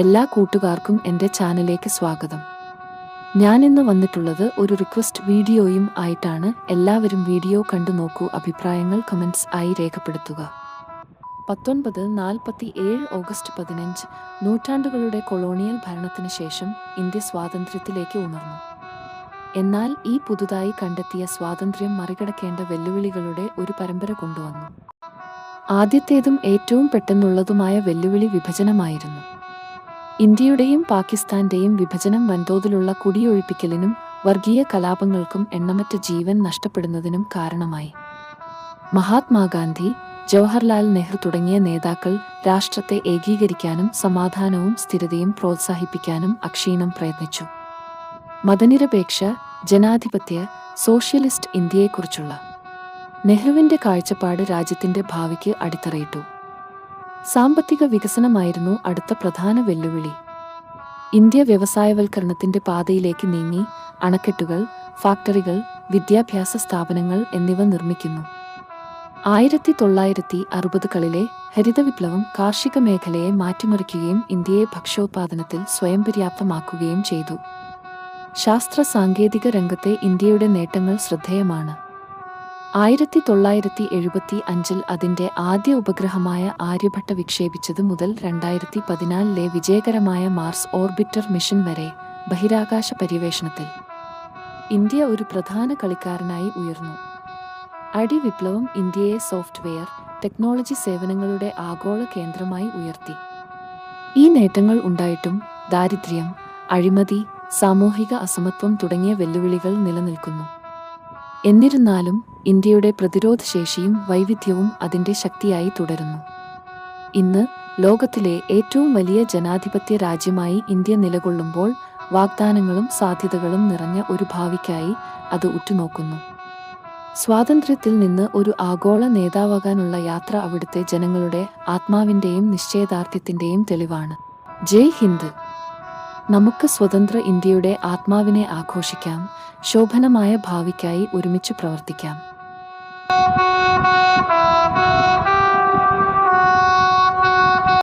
എല്ലാ കൂട്ടുകാർക്കും എന്റെ ചാനലിലേക്ക് സ്വാഗതം. ഞാൻ ഇന്ന് വന്നിട്ടുള്ളത് ഒരു റിക്വസ്റ്റ് വീഡിയോയും ആയിട്ടാണ്. എല്ലാവരും വീഡിയോ കണ്ടു നോക്കൂ അഭിപ്രായങ്ങൾ കമൻസ് ആയി രേഖപ്പെടുത്തുക. പത്തൊൻപത് നാൽപ്പത്തി ഏഴ് ഓഗസ്റ്റ് പതിനഞ്ച് നൂറ്റാണ്ടുകളുടെ കൊളോണിയൽ ഭരണത്തിനു ശേഷം ഇന്ത്യ സ്വാതന്ത്ര്യത്തിലേക്ക് ഉണർന്നു. എന്നാൽ ഈ പുതുതായി കണ്ടെത്തിയ സ്വാതന്ത്ര്യം മറികടക്കേണ്ട വെല്ലുവിളികളുടെ ഒരു പരമ്പര കൊണ്ടുവന്നു. ആദ്യത്തേതും ഏറ്റവും പെട്ടെന്നുള്ളതുമായ വെല്ലുവിളി വിഭജനമായിരുന്നു. ഇന്ത്യയുടെയും പാകിസ്ഥാന്റെയും വിഭജനം വൻതോതിലുള്ള കുടിയൊഴിപ്പിക്കലിനും വർഗീയ കലാപങ്ങൾക്കും എണ്ണമറ്റ ജീവൻ നഷ്ടപ്പെടുന്നതിനും കാരണമായി. മഹാത്മാഗാന്ധി ജവഹർലാൽ നെഹ്റു തുടങ്ങിയ നേതാക്കൾ രാഷ്ട്രത്തെ ഏകീകരിക്കാനും സമാധാനവും സ്ഥിരതയും പ്രോത്സാഹിപ്പിക്കാനും അക്ഷീണം പ്രയത്നിച്ചു. മതനിരപേക്ഷ ജനാധിപത്യ സോഷ്യലിസ്റ്റ് ഇന്ത്യയെക്കുറിച്ചുള്ള നെഹ്റുവിന്റെ കാഴ്ചപ്പാട് രാജ്യത്തിന്റെ ഭാവിക്ക് അടിത്തറയിട്ടു. സാമ്പത്തിക വികസനമായിരുന്നു അടുത്ത പ്രധാന വെല്ലുവിളി. ഇന്ത്യ വ്യവസായവൽക്കരണത്തിന്റെ പാതയിലേക്ക് നീങ്ങി അണക്കെട്ടുകൾ ഫാക്ടറികൾ വിദ്യാഭ്യാസ സ്ഥാപനങ്ങൾ എന്നിവ നിർമ്മിക്കുന്നു. ആയിരത്തി തൊള്ളായിരത്തി അറുപതുകളിലെ ഹരിത വിപ്ലവം കാർഷിക മേഖലയെ മാറ്റിമറിക്കുകയും ഇന്ത്യയെ ഭക്ഷ്യോത്പാദനത്തിൽ സ്വയം പര്യാപ്തമാക്കുകയും ചെയ്തു. ശാസ്ത്ര സാങ്കേതിക രംഗത്തെ ഇന്ത്യയുടെ നേട്ടങ്ങൾ ശ്രദ്ധേയമാണ്. ആയിരത്തി തൊള്ളായിരത്തി എഴുപത്തി അഞ്ചിൽ അതിന്റെ ആദ്യ ഉപഗ്രഹമായ ആര്യഭട്ട വിക്ഷേപിച്ചത് മുതൽ രണ്ടായിരത്തി പതിനാലിലെ വിജയകരമായ മാർസ് ഓർബിറ്റർ മിഷൻ വരെ ബഹിരാകാശ പര്യവേഷണത്തിൽ. ഇന്ത്യ ഒരു പ്രധാന കളിക്കാരനായി ഉയർന്നു. അടി വിപ്ലവം ഇന്ത്യയെ സോഫ്റ്റ്വെയർ ടെക്നോളജി സേവനങ്ങളുടെ ആഗോള കേന്ദ്രമായി ഉയർത്തി. ഈ നേട്ടങ്ങൾ ഉണ്ടായിട്ടും ദാരിദ്ര്യം അഴിമതി സാമൂഹിക അസമത്വം തുടങ്ങിയ വെല്ലുവിളികൾ നിലനിൽക്കുന്നു. എന്നിരുന്നാലും ഇന്ത്യയുടെ പ്രതിരോധ ശേഷിയും വൈവിധ്യവും അതിന്റെ ശക്തിയായി തുടരുന്നു. ഇന്ന് ലോകത്തിലെ ഏറ്റവും വലിയ ജനാധിപത്യ രാജ്യമായി ഇന്ത്യ നിലകൊള്ളുമ്പോൾ വാഗ്ദാനങ്ങളും സാധ്യതകളും നിറഞ്ഞ ഒരു ഭാവിക്കായി അത് ഉറ്റുനോക്കുന്നു. സ്വാതന്ത്ര്യത്തിൽ നിന്ന് ഒരു ആഗോള നേതാവാകാനുള്ള യാത്ര അവിടുത്തെ ജനങ്ങളുടെ ആത്മാവിന്റെയും നിശ്ചയദാർഢ്യത്തിന്റെയും തെളിവാണ്. ജയ് ഹിന്ദ്. നമുക്ക് സ്വതന്ത്ര ഇന്ത്യയുടെ ആത്മാവിനെ ആഘോഷിക്കാം ശോഭനമായ ഭാവിക്കായി ഒരുമിച്ച് പ്രവർത്തിക്കാം.